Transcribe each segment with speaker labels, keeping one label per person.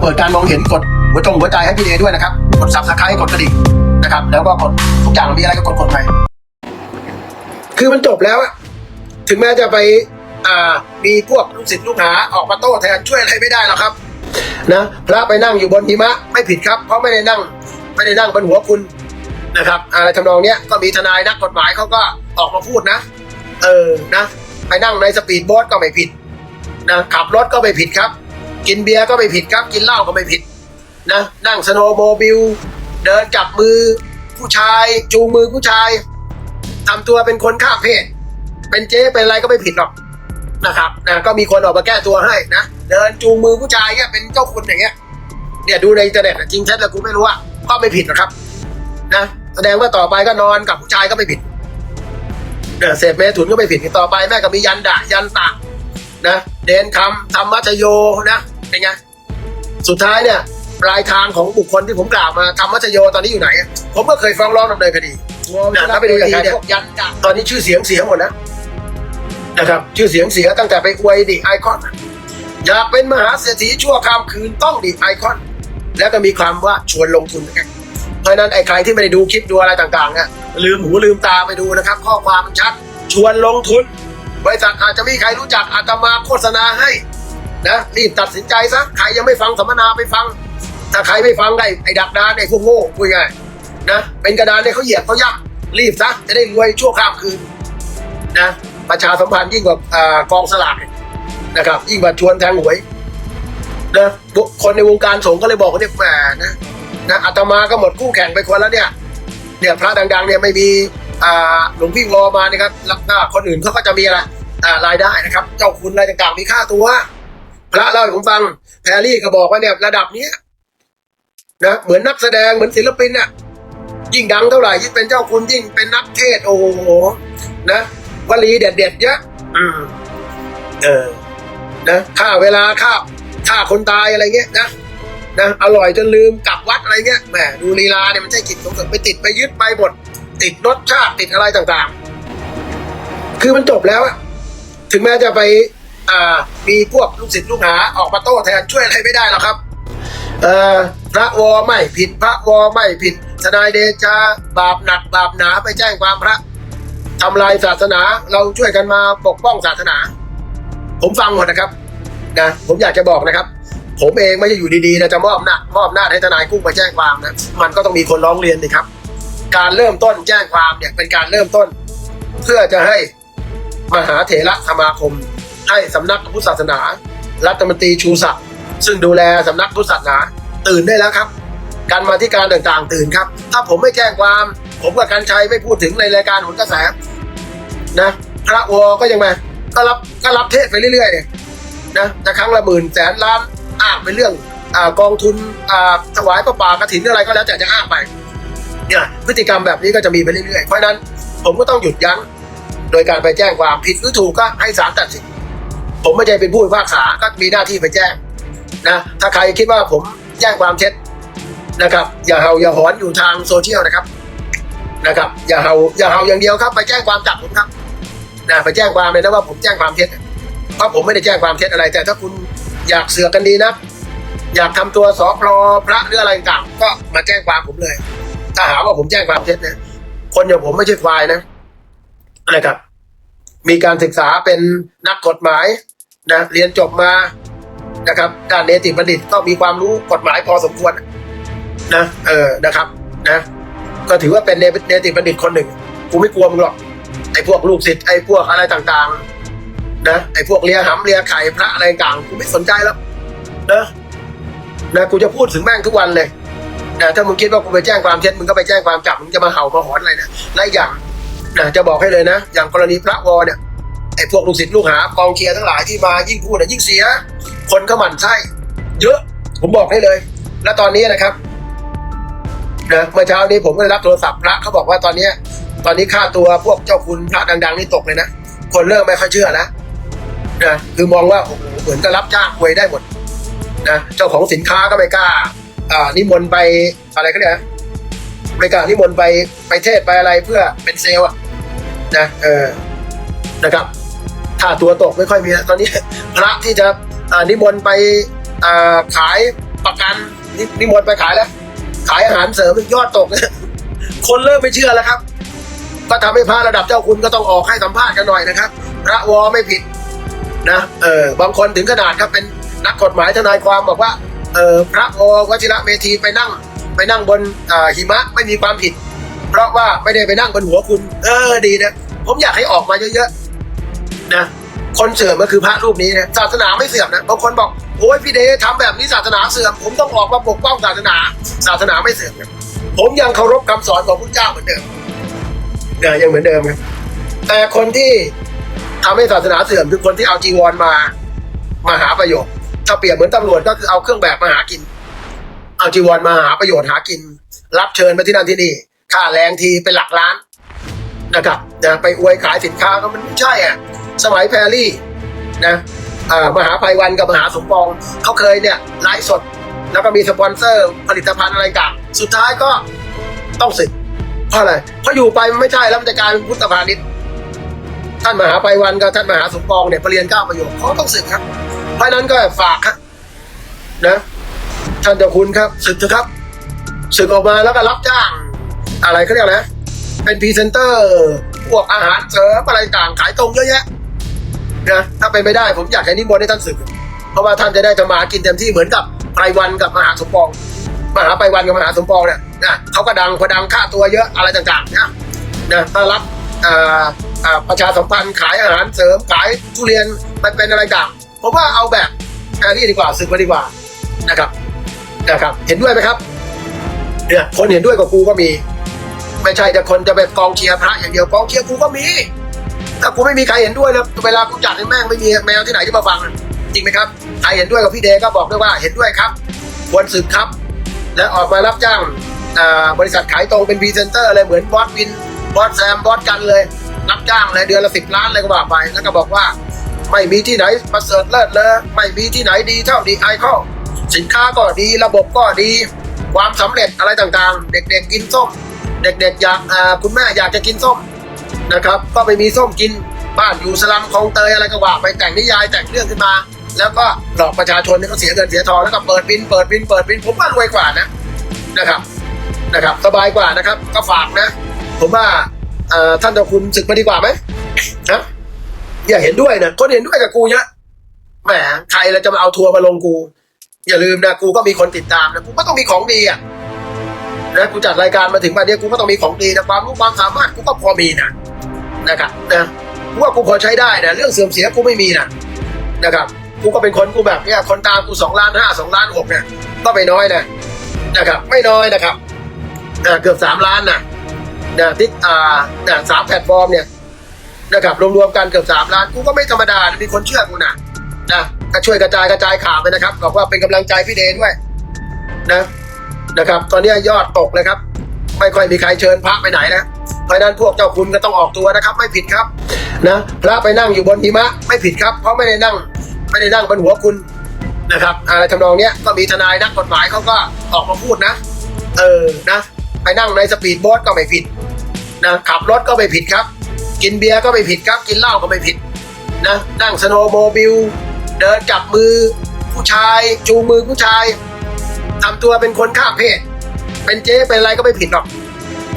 Speaker 1: เปิดการมองเห็นกดหัวจงหัวใจให้พี่เอด้วยนะครับ กดซับสไครต์กดกระดิ่งนะครับ แล้วก็กดทุกอย่างมีอะไรก็กดกดไปคือมันจบแล้วอะถึงแม้จะไปอ่ามีพวกลูกศิษย์ลูกหาออกมาโต้แทนช่วยอะไรไม่ได้หรอกครับ นะพระไปนั่งอยู่บนหิมะไม่ผิดครับ เพราะไม่ได้นั่งไม่ได้นั่งบนหัวคุณนะครับอะไรทำนองเนี้ยก็มีทนายนักกฎหมายเขาก็ออกมาพูดนะ เออนะ ไปนั่งในสปีดโบ๊ทก็ไม่ผิดนะขับรถก็ไม่ผิดครับ กินเบียร์ก็ไม่ผิดครับกินเหล้าก็ไม่ผิดนะนั่งสโนว์โมบิลเดินจับมือผู้ชาย จูงมือผู้ชายทำตัวเป็นคนข้ามเพศ เป็นเจ๊เป็นอะไรก็ไม่ผิดหรอกนะครับนะก็มีคนออกมาแก้ตัวให้นะเดินจูงมือผู้ชายเงี้ยเป็นเจ้าคุณอย่างเงี้ยเนี่ยดูในอินเทอร์เน็ตอะจริงเท็จแล้วกูไม่รู้อะก็ไม่ผิดหรอกครับนะแสดงว่าต่อไปก็นอนกับผู้ชายก็ไม่ผิดเนี่ยเสพเมถุนก็ไม่ผิดต่อไปแม่ก็มียันดะยันตะนะเดนคำธรรมชโยนะ เป็นไงสุดท้ายเนี่ยปลายทางของบุคคลที่ผมกล่าวมาธรรมชโยตอนนี้อยู่ไหนอะผมก็เคยฟ้องร้องดำเนินคดีนะถ้าไปดูอย่างนี้เนี่ยยันดะตอนนี้ชื่อเสียงเสียหมดนะนะครับ ชื่อเสียงเสียตั้งแต่ไปอวยดิไอคอน อยากเป็นมหาเศรษฐีชั่วข้ามคืนต้องดีไอคอน แล้วก็มีความว่าชวนลงทุนนะครับเพราะฉะนั้นไอ้ใครที่ไม่ได้ดูคลิปดูอะไรต่างๆเนี่ยลืมหูลืมตาไปดูนะครับ ข้อความมันชัดชวนลงทุนบริษัทอาจจะไม่มีใครรู้จักอาตมาโฆษณาให้ นะรีบตัดสินใจซะใครยังไม่ฟังสัมมนาไปฟัง ถ้าใครไม่ฟังไอ้ไอ้ดักดานไอ้พวกโง่คุยง่ายนะเป็นกระดานเนี่ยเขาเหยียบเขาย่ำรีบซะจะได้รวยชั่วข้ามคืนนะประชาสัมพันธ์ยิ่งกว่ากองสลากนะครับ ยิ่งกว่าชวนแทงหวยนะคนในวงการสงฆ์ก็เลยบอกว่าเนี่ยแหมนะนะอาตมาก็หมดคู่แข่งไปคนแล้วเนี่ยเนี่ยพระดัง ๆ เนี่ยไม่มีอ่าหลวงพี่วอมานะครับแล้วคนอื่นเขาก็จะมีอะไรรายได้นะครับ เจ้าคุณอะไรต่างๆมีค่าตัว พระเล่าให้ผมฟัง แพรรี่ก็บอกว่าเนี่ยระดับเนี้ยนะเหมือนนักแสดงเหมือนศิลปินน่ะยิ่งดังเท่าไหร่ยิ่งเป็นเจ้าคุณยิ่งเป็นนักเทศโอ้โหนะวลีเด็ดๆเยอะอืมเออนะฆ่าเวลาฆ่าฆ่าคนตายอะไรเงี้ยนะนะอร่อยจนลืมกลับวัดอะไรเงี้ยแหมดูลีลาเนี่ยมันใช่กิจของไปติดไปยึดไปหมดติดรสชาติติดอะไรต่างๆ คือมันจบแล้วอะถึงแม้จะไป อ่ามีพวกลูกศิษย์ลูกหาออกมาโต้แทนช่วยอะไรไม่ได้หรอกครับเอ่อพระวอไม่ผิดพระวอไม่ผิดทนายเดชาบาปหนักบาปหนาไปแจ้งความพระทำลายศาสนาเราช่วยกันมาปกป้องศาสนา ผมฟังหมดนะครับนะผมอยากจะบอกนะครับ ผมเองไม่ใช่อยู่ดีๆนะจะมอบหน้ามอบหน้าให้ทนายกุ้งไปแจ้งความนะมันก็ต้องมีคนร้องเรียนนะครับ การเริ่มต้นแจ้งความเนี่ยเป็นการเริ่มต้น เพื่อจะให้มหาเถระสมาคม ให้สำนักพุทธศาสนา รัฐมนตรีชูศักดิ์ซึ่งดูแลสำนักพุทธศาสนา ตื่นได้แล้วครับ การมาที่การต่างๆ ตื่นครับ ถ้าผมไม่แจ้งความ ผมกับกันชัยไม่พูดถึงในรายการหนกระแสนะพระวอก็ยังมาก็รับก็รับเทศไปเรื่อยๆนะจะครั้งละหมื่นแสนล้านอ้างเป็นเรื่องอกองทุนถวายประป่ากระถินอะไรก็แล้วแต่จะอ้างไปเนี่ยพฤติกรรมแบบนี้ก็จะมีไปเรื่อยๆเพราะฉะนั้นผมก็ต้องหยุดยั้งโดยการไปแจ้งความผิดหรือถูกก็ให้ศาลตัดสิน ผมไม่ใช่เป็นผู้พิพากษาก็มีหน้าที่ไปแจ้งนะถ้าใครคิดว่าผมแจ้งความเท็จนะครับ อย่าเห่าอย่าหอนอยู่ทางโซเชียลนะครับนะครับ อย่าเห่าอย่าเห่าอย่างเดียวครับ ไปแจ้งความจับผมครับนะไปแจ้งความเลยนะว่าผมแจ้งความเท็จเพราะผมไม่ได้แจ้งความเท็จอะไร แต่ถ้าคุณอยากเสือกกันดีนะ อยากทำตัวสอพลอพระหรืออะไรต่างก็มาแจ้งความผมเลย ถ้าหาว่าผมแจ้งความเท็จนะคนอย่างผมไม่ใช่ควายนะนะครับมีการศึกษาเป็นนักกฎหมาย นะเรียนจบมานะครับด้านเนติบัณฑิตก็มีความรู้กฎหมายพอสมควรนะเออนะครับนะก็ถือว่าเป็นเนติบัณฑิตคนหนึ่งกูไม่กลัวมึงหรอกไอ้พวกลูกศิษย์ไอ้พวกอะไรต่างๆนะไอ้พวกเลียหำเลียไข่พระอะไรต่างกูไม่สนใจแล้วนะนะกูจะพูดถึงแม่งทุกวันเลยนะถ้ามึงคิดว่ากูไปแจ้งความเท็จมึงก็ไปแจ้งความจับมึงจะมาเห่ามาหอนอะไรนะและอีกอย่างนะจะบอกให้เลยนะ อย่างกรณีพระวอเนี่ย ไอ้พวกลูกศิษย์ลูกหากองเชียร์ทั้งหลายที่มายิ่งพูดน่ะยิ่งเสีย คนก็หมั่นไส้เยอะผมบอกให้เลย และตอนนี้นะครับนะเมื่อเช้านี้ผมก็ได้รับโทรศัพท์พระเขาบอกว่าตอนเนี้ตอนนี้ค่าตัวพวกเจ้าคุณพระดัง ๆ นี่ตกเลยนะคนเริ่มไม่ค่อยเชื่อแล้วนะคือมองว่าโอ้โหเหมือนกับรับจ้างควยได้หมดนะเจ้าของสินค้าก็ไม่กล้าอ่านิมนต์ไปอะไรก็เนี่ยไม่กล้านิมนต์ไปไปเทศไปอะไรเพื่อเป็นเซลล์นะเออนะครับ ถ้าตัวตกไม่ค่อยมีแล้วตอนนี้พระที่จะนิมนต์ไปขายประกันนินิมนต์ไปขายแล้ว ขายอาหารเสริมยอดตกเลยคนเริ่มไม่เชื่อแล้วครับ ก็ทำให้พระระดับเจ้าคุณก็ต้องออกให้สัมภาษณ์กันหน่อยนะครับ พระวอไม่ผิดนะเออบางคนถึงขนาดครับเป็นนักกฎหมายทนายความบอกว่าเออพระวอวชิระเมธีไปนั่ง ไปนั่งบนหิมะไม่มีความผิด เพราะว่าไม่ได้ไปนั่งบนหัวคุณ เออดีนะผมอยากให้ออกมาเยอะๆ นะคนเสื่อมก็คือพระรูปนี้นะศาสนาไม่เสื่อมนะบางคนบอกโอ้ยพี่เดชทำแบบนี้ศาสนาเสื่อม ผมต้องออกมาปกป้องศาสนา ศาสนาไม่เสื่อมนะผมยังเคารพคำสอนของพระเจ้าเหมือนเดิมนะยังเหมือนเดิมครับแต่คนที่ทำให้ศาสนาเสื่อมคือคนที่เอาจีวรมา มาหาประโยชน์ ถ้าเปรียบเหมือนตำรวจก็คือเอาเครื่องแบบมาหากิน เอาจีวรมาหาประโยชน์หากิน รับเชิญมาที่นั่นที่นี่ค่าแรงทีเป็นหลักล้านนะครับนะไปอวยขายสินค้าก็มันไม่ใช่อะ สมัยแพรรี่นะมหาภัยวันกับมหาสมปองเขาเคยเนี่ยไลฟ์สด แล้วก็มีสปอนเซอร์ผลิตภัณฑ์อะไรต่างสุดท้ายก็ต้องสึกเพราะอะไรเพราะอยู่ไปมันไม่ใช่แล้วมันจะกลายเป็นพุทธพาณิชย์ท่านมหาภัยวันกับท่านมหาสมปองเนี่ยปรริญญาเก้าประโยคเขาต้องสึกครับ เพราะนั้นก็ฝากครับนะท่านเจ้าคุณครับสึกเถอะครับสึกออกมาแล้วก็รับจ้างอะไรเขาเรียกอะไรนะเป็นพรีเซนเตอร์พวกอาหารเสริมอะไรต่างขายตรงเยอะแยะ นะถ้าเป็นไม่ได้ผมอยากให้นิมนต์ให้ท่านสึก เพราะว่าท่านจะได้ทำมาหากินเต็มที่เหมือนกับไพรวันกับมหาสมปองมหาไพรวันกับมหาสมปองเนี่ยนะเขาก็ดังพอดังค่าตัวเยอะอะไรต่างๆนะนะถ้ารับประชาสัมพันธ์ขายอาหารเสริมขายทุเรียนมันเป็นอะไรต่างผมว่าเอาแบบแพรรี่ดีกว่าสึกมาดีกว่านะครับนะครับเห็นด้วยไหมครับเนี่ยคนเห็นด้วยกับกูก็มี ไม่ใช่แต่คนจะแบบกองเชียร์พระอย่างเดียวกองเชียร์กูก็มี ถ้ากูไม่มีใครเห็นด้วยนะเวลากูจัดให้แม่งไม่มีแมวที่ไหนที่มาฟังจริงไหมครับใครเห็นด้วยกับพี่เดก็บอกด้วยว่าเห็นด้วยครับควรสืบครับ และออกมารับจ้างบริษัทขายตรงเป็นพรีเซนเตอร์อะไรเหมือนบอสวินบอสแซมบอสกันเลยรับจ้างเลยเดือนละสิบล้านเลยก็ว่าไปแล้วก็บอกว่า ไม่มีที่ไหนประเสริฐเลิศเลยไม่มีที่ไหนดีเท่าดีไอคอสินค้าก็ดีระบบก็ดี ความสำเร็จอะไรต่างๆ เด็กๆกินส้ม เด็กๆอยากคุณแม่อยากจะกินส้ม นะครับ ก็ไปมีส้มกินบ้านอยู่สลัมคลองเตยอะไรก็ว่าไปแต่งนิยายแต่งเรื่องขึ้นมา แล้วก็หลอกประชาชนนี่ก็เสียเงินเสียทองแล้วก็เปิดบินเปิดบินเปิดบินผมว่ารวยกว่านะนะครับนะครับ สบายกว่านะครับ ก็ฝากนะ ผมว่าเอ่อท่านเจ้าคุณศึกมาดีกว่าไหมนะอย่าเห็นด้วยนะคนเห็นด้วยกับกูเยอะแหมใครเราจะมาเอาทัวร์มาลงกู อย่าลืมนะกูก็มีคนติดตามนะกูก็ต้องมีของดีอะนะกูจัดรายการมาถึงวันนี้กูก็ต้องมีของดีนะความรู้ความสามารถกูก็พอมีนะ นะครับนะกูว่ากูพอใช้ได้นะเรื่องเสื่อมเสียกูไม่มีนะนะครับกูก็เป็นคนกูแบบเนี้ยคนตามกูสองล้านห้าสองล้านหกเนี่ยก็ไม่น้อยนะนะครับ ไม่น้อยนะครับอ่าเกือบสามล้านนะนะทิกอ่านะสามแพลตฟอร์มเนี่ยนะครับรวมๆกันเกือบสามล้านกูก็ไม่ธรรมดานะมีคนเชื่อกูนะนะก็ช่วยกระจายกระจายข่าวไปนะครับบอกว่าเป็นกำลังใจพี่เดนด้วยนะนะครับ ตอนนี้ยอดตกเลยครับ ไม่ค่อยมีใครเชิญพระไปไหนนะ เพราะนั้นพวกเจ้าคุณก็ต้องออกตัวนะครับ ไม่ผิดครับนะพระไปนั่งอยู่บนหิมะไม่ผิดครับ เพราะไม่ได้นั่งไม่ได้นั่งบนหัวคุณนะครับอะไรทำนองเนี้ยก็มีทนายนักกฎหมายเขาก็ออกมาพูดนะ เออนะ ไปนั่งในสปีดโบ๊ทก็ไม่ผิดนะขับรถก็ไม่ผิดครับ กินเบียร์ก็ไม่ผิดครับ กินเหล้าก็ไม่ผิดนะนั่งสโนว์โมบิลเดินจับมือผู้ชาย จูงมือผู้ชายทำตัวเป็นคนข้ามเพศ เป็นเจ๊เป็นอะไรก็ไม่ผิดหรอก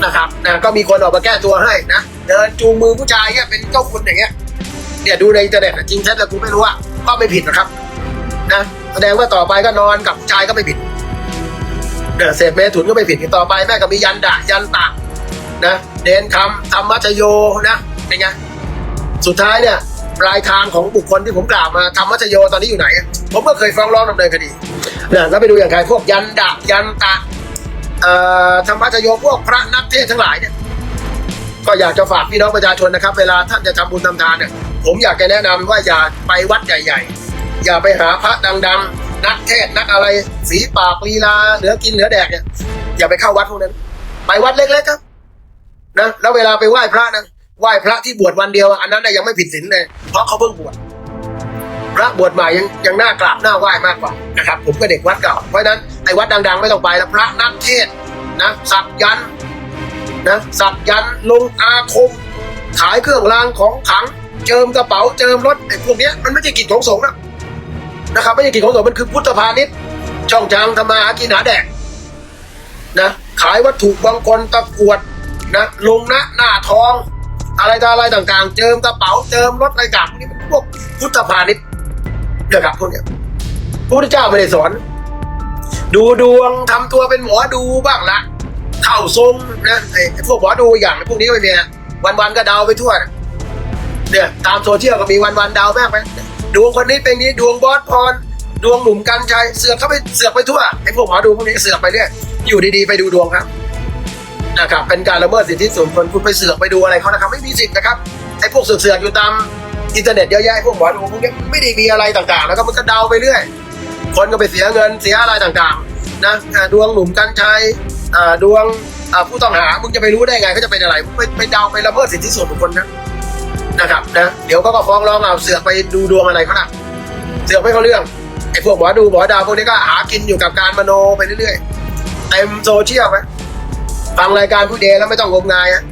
Speaker 1: นะครับนะก็มีคนออกมาแก้ตัวให้นะ เดินจูงมือผู้ชายเนี่ยเป็นเจ้าคุณอย่างเงี้ยเนี่ยดูในอินเทอร์เน็ตอะจริงแท้แต่กูไม่รู้ว่าก็ไม่ผิดหรอกครับนะแสดงว่าต่อไปก็นอนกับผู้ชายก็ไม่ผิดเดี๋ยวเสพเมถุนก็ไม่ผิดต่อไปแม่ก็มียันดะยันตะนะเดนคำธรรมชโยนะเป็นไงสุดท้ายเนี่ยปลายทางของบุคคลที่ผมกล่าวมาธรรมชโยตอนนี้อยู่ไหน ผมก็เคยฟ้องร้องดำเนินคดีนะแล้วไปดูอย่างไรพวกยันดะยันตะ ธรรมชโยพวกพระนักเทศทั้งหลายเนี่ยก็อยากจะฝากพี่น้องประชาชนนะครับ เวลาท่านจะทำบุญทำทานเนี่ยผมอยากจะแนะนำว่าอย่าไปวัดใหญ่ ๆ อย่าไปหาพระดังๆ นักเทศนักอะไรสีปากลีลาเหลือกินเหลือแดกเนี่ยอย่าไปเข้าวัดพวกนั้น ไปวัดเล็กๆครับนะแล้วเวลาไปไหว้พระนะไหว้พระที่บวชวันเดียวอันนั้นน่ะยังไม่ผิดศีลเลยเพราะเขาเพิ่งบวช พระบวชใหม่ยังยังน่ากราบน่าไหว้มากกว่านะครับ ผมก็เด็กวัดเก่าเพราะนั้นไอ้วัดดัง ๆ ไม่ต้องไปแล้วพระนักเทศนะสักยันนะสักยันลงอาคม ขายเครื่องรางของขลัง เจิมกระเป๋าเจิมรถไอ้พวกเนี้ยมันไม่ใช่กิจของสงฆ์นะนะครับไม่ใช่กิจของสงฆ์มันคือพุทธพาณิชย์ช่องทางทำมาหากินหาแดกนะขายวัตถุบางคนตะกวดนะลงนะหน้าทอง อะไรต่ออะไรต่างๆ เจิมกระเป๋าเจิมรถอะไรต่างนี่เป็นพวกพุทธพาณิชย์ นะครับพวกเนี้ยพระพุทธเจ้าไม่ได้สอน ดูดวงทำตัวเป็นหมอดูบ้างละเข้าทรงนะไอ้ไอ้พวกหมอดูอย่างพวกนี้ไม่มีนวันๆก็เดาไปทั่วเนี่ยตามโซเชียลก็มีวันๆเดาแม่งไปดวงคนนี้เป็นนี้ดวงบอสพรดวงหนุ่มกันชัยเสือกเข้าไปเสือกไปทั่วไอ้พวกหมอดูพวกนี้เสือกไปเรื่อยอยู่ดีๆไปดูดวงครับนะครับเป็นการละเมิดสิทธิส่วนบุคคลคุณไปเสือกไปดูอะไรเขานะครับ ไม่มีสิทธิ์นะครับไอ้พวกเสือกๆอยู่ตาม อินเทอร์เน็ตเยอะแยะไอ้พวกหมอดูพวกนี้ไม่ได้มีอะไรต่างๆ แล้วก็มันก็เดาไปเรื่อย คนก็ไปเสียเงินเสียอะไรต่างๆ นะดวงหนุ่มกันชัยดวงผู้ต้องหา มึงจะไปรู้ได้ไงเขาจะเป็นอะไรไปไปเดาไปละเมิดสิทธิส่วนบุคคลนะนะครับนะเดี๋ยวเขาก็ฟ้องร้องเอาเสือกไปดูดวงอะไรเขานะเสือกไม่เขาเรื่องไอ้พวกหมอดูหมอดาวพวกนี้ก็หากินอยู่กับการมโนไปเรื่อยๆเต็มโซเชียลไปฟังรายการผู้เดย์แล้วไม่ต้องงมงายอะ